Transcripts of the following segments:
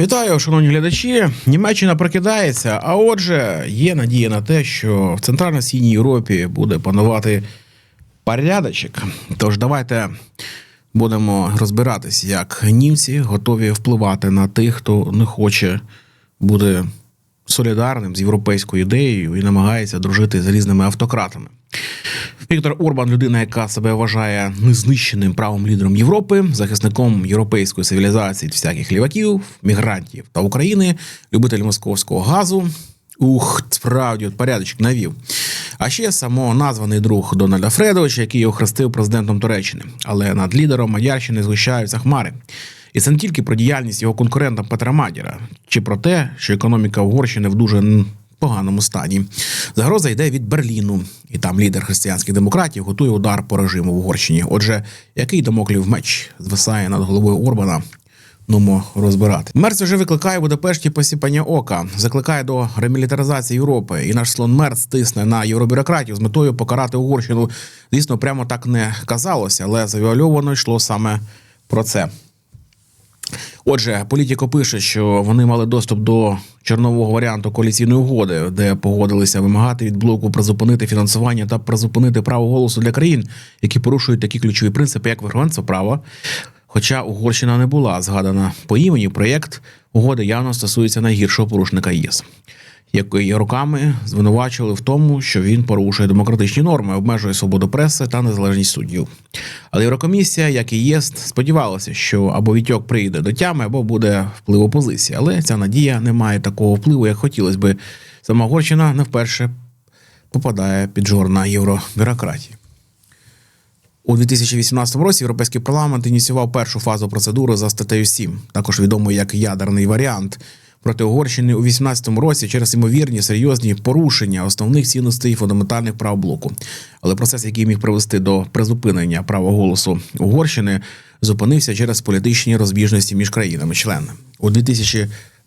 Вітаю, шановні глядачі. Німеччина прокидається. А отже, є надія на те, що в центрально-східній Європі буде панувати порядочок. Тож давайте будемо розбиратись, як німці готові впливати на тих, хто не хоче бути солідарним з європейською ідеєю і намагається дружити з різними автократами. Віктор Орбан, людина, яка себе вважає незнищеним правим лідером Європи, захисником європейської цивілізації всяких ліваків, мігрантів та України, любитель московського газу. Ух, справді от порядочок навів. А ще самоназваний друг Дональда Фредовича, який його хрестив президентом Туреччини. Але над лідером Мадярщини згущаються хмари. І це не тільки про діяльність його конкурента Петра Мадіра, чи про те, що економіка Угорщини в дуже поганому стані. Загроза йде від Берліну, і там лідер християнських демократів готує удар по режиму в Угорщині. Отже, який домоклів меч звисає над головою Орбана? Нумо розбирати. Мерц вже викликає Будапешті посіпання ока, закликає до ремілітаризації Європи. І наш слон Мерц тисне на євробюрократів з метою покарати Угорщину. Звісно, прямо так не казалося, але завіальовано йшло саме про це. Отже, політико пише, що вони мали доступ до чорнового варіанту коаліційної угоди, де погодилися вимагати від блоку призупинити фінансування та призупинити право голосу для країн, які порушують такі ключові принципи, як верховенство права. Хоча Угорщина не була згадана по імені, проєкт угоди явно стосується найгіршого порушника ЄС, який роками звинувачували в тому, що він порушує демократичні норми, обмежує свободу преси та незалежність суддів. Але Єврокомісія, як і ЄС, сподівалася, що або Вітьок прийде до тями, або буде вплив опозиції. Але ця надія не має такого впливу, як хотілося би. Сама Угорщина не вперше попадає під жор на євробюрократії. У 2018 році Європейський парламент ініціював першу фазу процедури за статтею 7, також відомою як ядерний варіант. Проти Угорщини у 2018 році через ймовірні серйозні порушення основних цінностей і фундаментальних прав блоку. Але процес, який міг привести до призупинення права голосу Угорщини, зупинився через політичні розбіжності між країнами-членами. У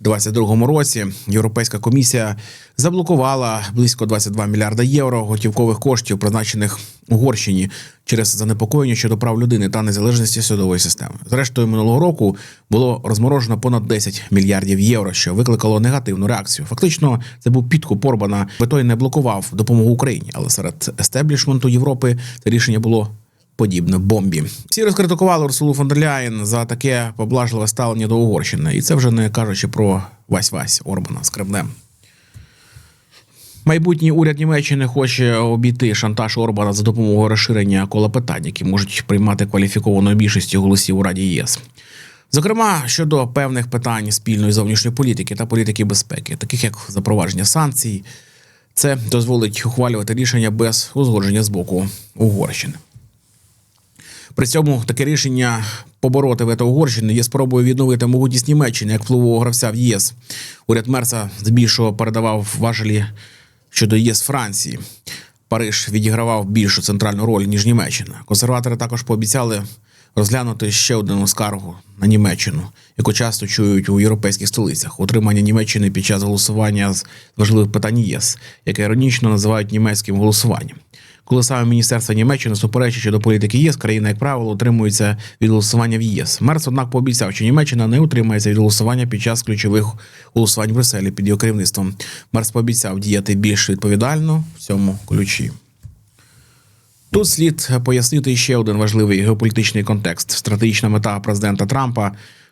2022 році Європейська комісія заблокувала близько 22 мільярда євро готівкових коштів, призначених Угорщині через занепокоєння щодо прав людини та незалежності судової системи. Зрештою, минулого року було розморожено понад 10 мільярдів євро, що викликало негативну реакцію. Фактично, це був підкуп Орбана, бо той не блокував допомогу Україні, але серед естеблішменту Європи це рішення було подібне бомбі. Всі розкритикували Урсулу фон дер Ляєн за таке поблажливе ставлення до Угорщини, і це вже не кажучи про Вась-Вась Орбана з Кремлем. Майбутній уряд Німеччини хоче обійти шантаж Орбана за допомогою розширення кола питань, які можуть приймати кваліфікованою більшістю голосів у Раді ЄС. Зокрема, щодо певних питань спільної зовнішньої політики та політики безпеки, таких як запровадження санкцій, це дозволить ухвалювати рішення без узгодження з боку Угорщини. При цьому таке рішення побороти вето Угорщини є спробою відновити могутність Німеччини як впливового гравця в ЄС. Уряд Мерса здебільшого передавав важелі щодо ЄС Франції. Париж відігравав більшу центральну роль ніж Німеччина. Консерватори також пообіцяли розглянути ще одну скаргу на Німеччину, яку часто чують у європейських столицях. Утримання Німеччини під час голосування з важливих питань ЄС, яке іронічно називають німецьким голосуванням. Коли саме Міністерство Німеччини суперечить щодо політики ЄС, країна, як правило, утримується від голосування в ЄС. Мерц, однак, пообіцяв, що Німеччина не утримається від голосування під час ключових голосувань в Брюсселі під його керівництвом. Мерц пообіцяв діяти більш відповідально в цьому ключі. Тут слід пояснити ще один важливий геополітичний контекст: стратегічна мета президента Трампа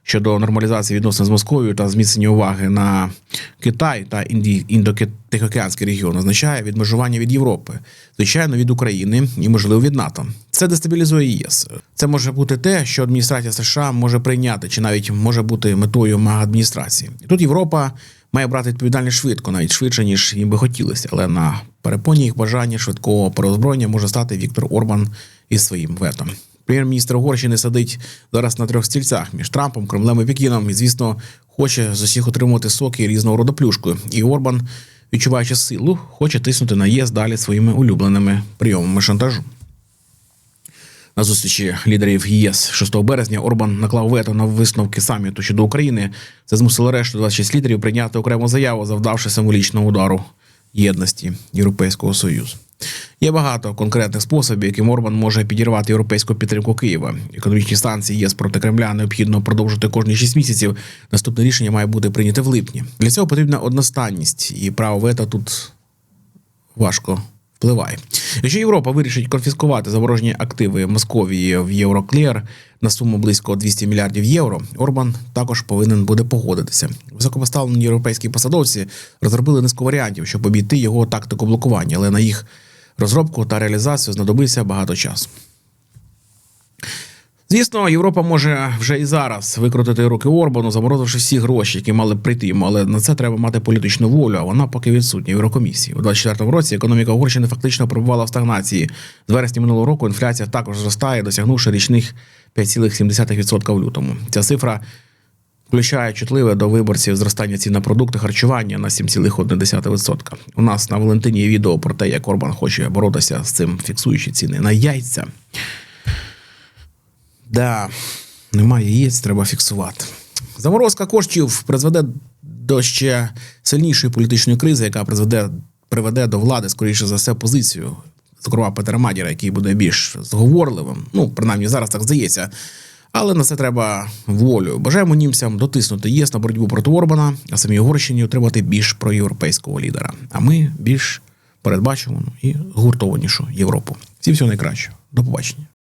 щодо нормалізації відносин з Московією та зміцнення уваги на Китай та індо-тихоокеанський регіон означає відмежування від Європи, звичайно, від України і можливо від НАТО. Це дестабілізує ЄС. Це може бути те, що адміністрація США може прийняти, чи навіть може бути метою мага-адміністрації. Тут Європа має брати відповідальність швидко, навіть швидше ніж їм би хотілося, але на перепоні їх бажання швидкого переозброєння може стати Віктор Орбан із своїм ветом. Прем'єр-міністр Угорщини сидить зараз на трьох стільцях між Трампом, Кремлем і Пекіном, і звісно, хоче з усіх отримувати соки різного роду плюшкою. І Орбан, відчуваючи силу, хоче тиснути на ЄС далі своїми улюбленими прийомами шантажу. На зустрічі лідерів ЄС 6 березня Орбан наклав вето на висновки саміту щодо України. Це змусило решту 26 лідерів прийняти окрему заяву, завдавши символічного удару єдності Європейського Союзу. Є багато конкретних способів, яким Орбан може підірвати європейську підтримку Києва. Економічні санкції ЄС проти Кремля необхідно продовжити кожні 6 місяців. Наступне рішення має бути прийняте в липні. Для цього потрібна одностайність, і право вето тут важко впливає. Якщо Європа вирішить конфіскувати заморожені активи Московії в Євроклєр на суму близько 200 мільярдів євро, Орбан також повинен буде погодитися. Високопоставлені європейські посадовці розробили низку варіантів, щоб обійти його тактику блокування, але на їх розробку та реалізацію знадобиться багато часу. Звісно, Європа може вже і зараз викрутити руки Орбану, заморозивши всі гроші, які мали прийти йому, але на це треба мати політичну волю, а вона поки відсутня в Єврокомісії. У 24-му році економіка Угорщини фактично перебувала в стагнації. З вересня минулого року інфляція також зростає, досягнувши річних 5,7% в лютому. Ця цифра включає чутливе до виборців зростання цін на продукти харчування на 7,1%. У нас на Валентині є відео про те, як Орбан хоче боротися з цим, фіксуючи ціни на яйця. Да, немає яєць, треба фіксувати. Заморозка коштів призведе до ще сильнішої політичної кризи, яка призведе, приведе до влади, скоріше за все, позицію, зокрема Петера Мадіра, який буде більш зговорливим. Ну, принаймні, зараз так здається. Але на це треба волю. Бажаємо німцям дотиснути ЄС на боротьбу проти Орбана, а самій Угорщині отримати більш проєвропейського лідера. А ми більш передбачувану і гуртованішу Європу. Всім всього найкращого. До побачення.